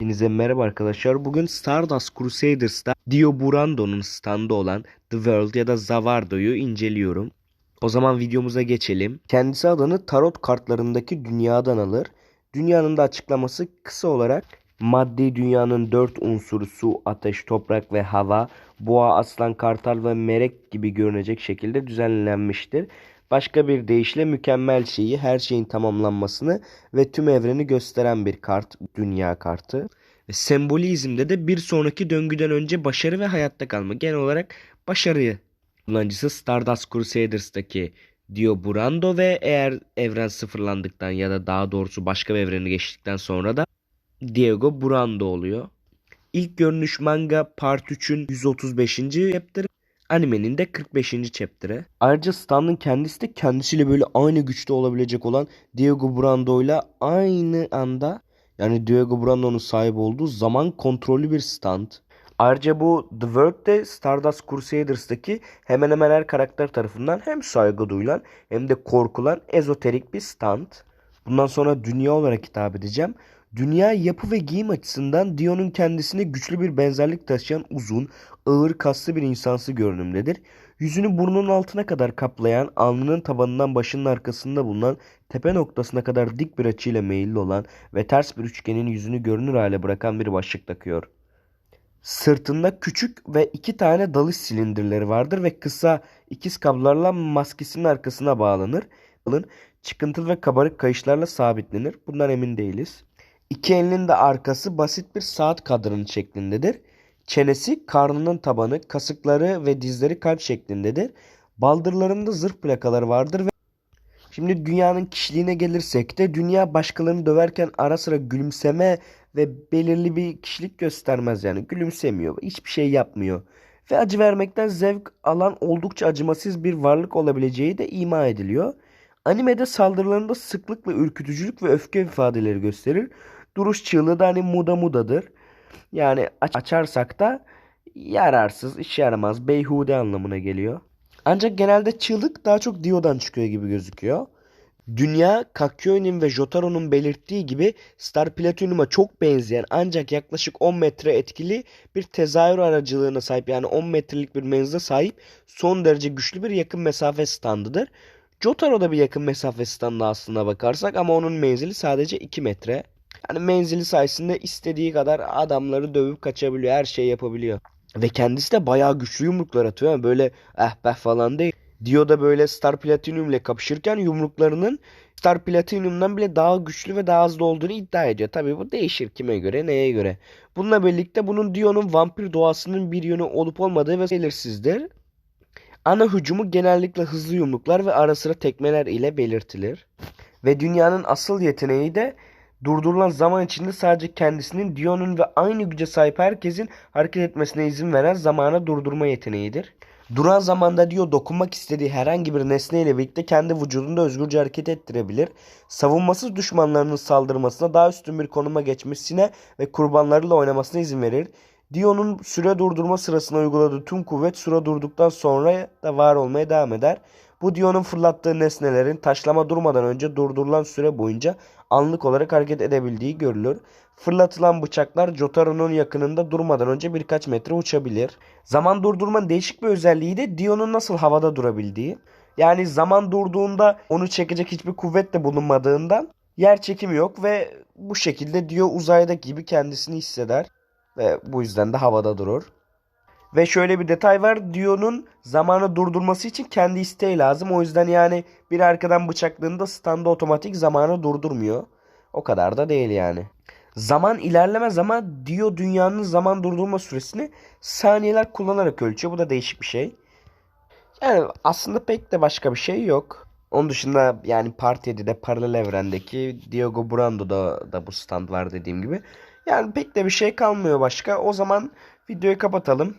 Hepinize merhaba arkadaşlar. Bugün Stardust Crusaders'ta Dio Burando'nun standı olan The World ya da Zavardo'yu inceliyorum. O zaman videomuza geçelim. Kendisi adını tarot kartlarındaki dünyadan alır. Dünyanın da açıklaması kısa olarak maddi dünyanın dört unsuru su, ateş, toprak ve hava, boğa, aslan, kartal ve melek gibi görünecek şekilde düzenlenmiştir. Başka bir deyişle mükemmel şeyi, her şeyin tamamlanmasını ve tüm evreni gösteren bir kart, dünya kartı. Ve sembolizmde de bir sonraki döngüden önce başarı ve hayatta kalma. Genel olarak başarıyı kullanıcısı Stardust Crusaders'taki Dio Brando ve eğer evren sıfırlandıktan ya da daha doğrusu başka bir evrene geçtikten sonra da Diego Brando oluyor. İlk görünüş manga Part 3'ün 135. chapter'ı, animenin de 45. chapter'ı. Ayrıca Stan'ın kendisi de kendisiyle böyle aynı güçte olabilecek olan Diego Brando ile aynı anda yani Diego Brando'nun sahip olduğu zaman kontrollü bir stand. Ayrıca bu The World'de Stardust Crusaders'taki hemen hemen her karakter tarafından hem saygı duyulan hem de korkulan ezoterik bir stand. Bundan sonra dünya olarak hitap edeceğim. Dünya yapı ve giyim açısından Dion'un kendisine güçlü bir benzerlik taşıyan uzun, ağır kaslı bir insansı görünümdedir. Yüzünü burnunun altına kadar kaplayan, alnının tabanından başının arkasında bulunan, tepe noktasına kadar dik bir açıyla meyilli olan ve ters bir üçgenin yüzünü görünür hale bırakan bir başlık takıyor. Sırtında küçük ve iki tane dalış silindirleri vardır ve kısa ikiz kablolarla maskesinin arkasına bağlanır. Çıkıntılı ve kabarık kayışlarla sabitlenir. Bundan emin değiliz. İki elinin de arkası basit bir saat kadranı şeklindedir. Çenesi, karnının tabanı, kasıkları ve dizleri kalp şeklindedir. Baldırlarında zırh plakaları vardır ve Şimdi dünyanın kişiliğine gelirsek de dünya başkalarını döverken ara sıra gülümseme ve belirli bir kişilik göstermez yani gülümsemiyor, hiçbir şey yapmıyor. Ve acı vermekten zevk alan oldukça acımasız bir varlık olabileceği de ima ediliyor. Animede saldırılarında sıklıkla ürkütücülük ve öfke ifadeleri gösterir. Duruş çığlığı da hani muda mudadır. Yani aç- açarsak da yararsız, işe yaramaz, beyhude anlamına geliyor. Ancak genelde çığlık daha çok Dio'dan çıkıyor gibi gözüküyor. Dünya, Kakyoin'in ve Jotaro'nun belirttiği gibi Star Platinum'a çok benzeyen ancak yaklaşık 10 metre etkili bir tezahür aracılığına sahip yani 10 metrelik bir menzile sahip son derece güçlü bir yakın mesafe standıdır. Jotaro da bir yakın mesafe standı aslına bakarsak ama onun menzili sadece 2 metre. Yani menzili sayesinde istediği kadar adamları dövüp kaçabiliyor, her şeyi yapabiliyor. Ve kendisi de bayağı güçlü yumruklar atıyor. Yani böyle eh beh falan değil. Dio da böyle Star Platinum ile kapışırken yumruklarının Star Platinum'dan bile daha güçlü ve daha hızlı olduğunu iddia ediyor. Tabii bu değişir kime göre neye göre. Bununla birlikte bunun Dio'nun vampir doğasının bir yönü olup olmadığı ve belirsizdir. Ana hücumu genellikle hızlı yumruklar ve ara sıra tekmeler ile belirtilir. Ve dünyanın asıl yeteneği de durdurulan zaman içinde sadece kendisinin Dion'un ve aynı güce sahip herkesin hareket etmesine izin veren zamana durdurma yeteneğidir. Duran zamanda Dio dokunmak istediği herhangi bir nesneyle birlikte kendi vücudunda özgürce hareket ettirebilir. Savunmasız düşmanlarının saldırmasına daha üstün bir konuma geçmesine ve kurbanlarıyla oynamasına izin verir. Dio'nun süre durdurma sırasında uyguladığı tüm kuvvet süre durduktan sonra da var olmaya devam eder. Bu Dio'nun fırlattığı nesnelerin taşlama durmadan önce durdurulan süre boyunca anlık olarak hareket edebildiği görülür. Fırlatılan bıçaklar Jotaro'nun yakınında durmadan önce birkaç metre uçabilir. Zaman durdurmanın değişik bir özelliği de Dio'nun nasıl havada durabildiği. Yani zaman durduğunda onu çekecek hiçbir kuvvet de bulunmadığından yer çekimi yok ve bu şekilde Dio uzayda gibi kendisini hisseder ve bu yüzden de havada durur. Ve şöyle bir detay var. Dio'nun zamanı durdurması için kendi isteği lazım. O yüzden yani bir arkadan bıçakladığında standa otomatik zamanı durdurmuyor. O kadar da değil yani. Zaman ilerlemez ama Dio dünyanın zaman durdurma süresini saniyeler kullanarak ölçüyor. Bu da değişik bir şey. Yani aslında pek de başka bir şey yok. Onun dışında yani Part 7'de paralel evrendeki Diego Brando'da da bu stand var dediğim gibi. Yani pek de bir şey kalmıyor başka. O zaman videoyu kapatalım.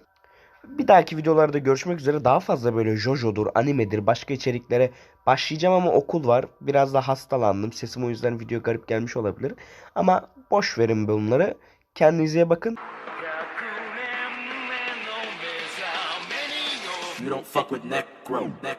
Bir dahaki videolarda görüşmek üzere. Daha fazla böyle JoJo'dur, animedir, başka içeriklere başlayacağım ama okul var. Biraz da hastalandım. Sesim o yüzden video garip gelmiş olabilir. Ama boş verin bunları. Kendinize bakın. You don't fuck with Necro. Necro.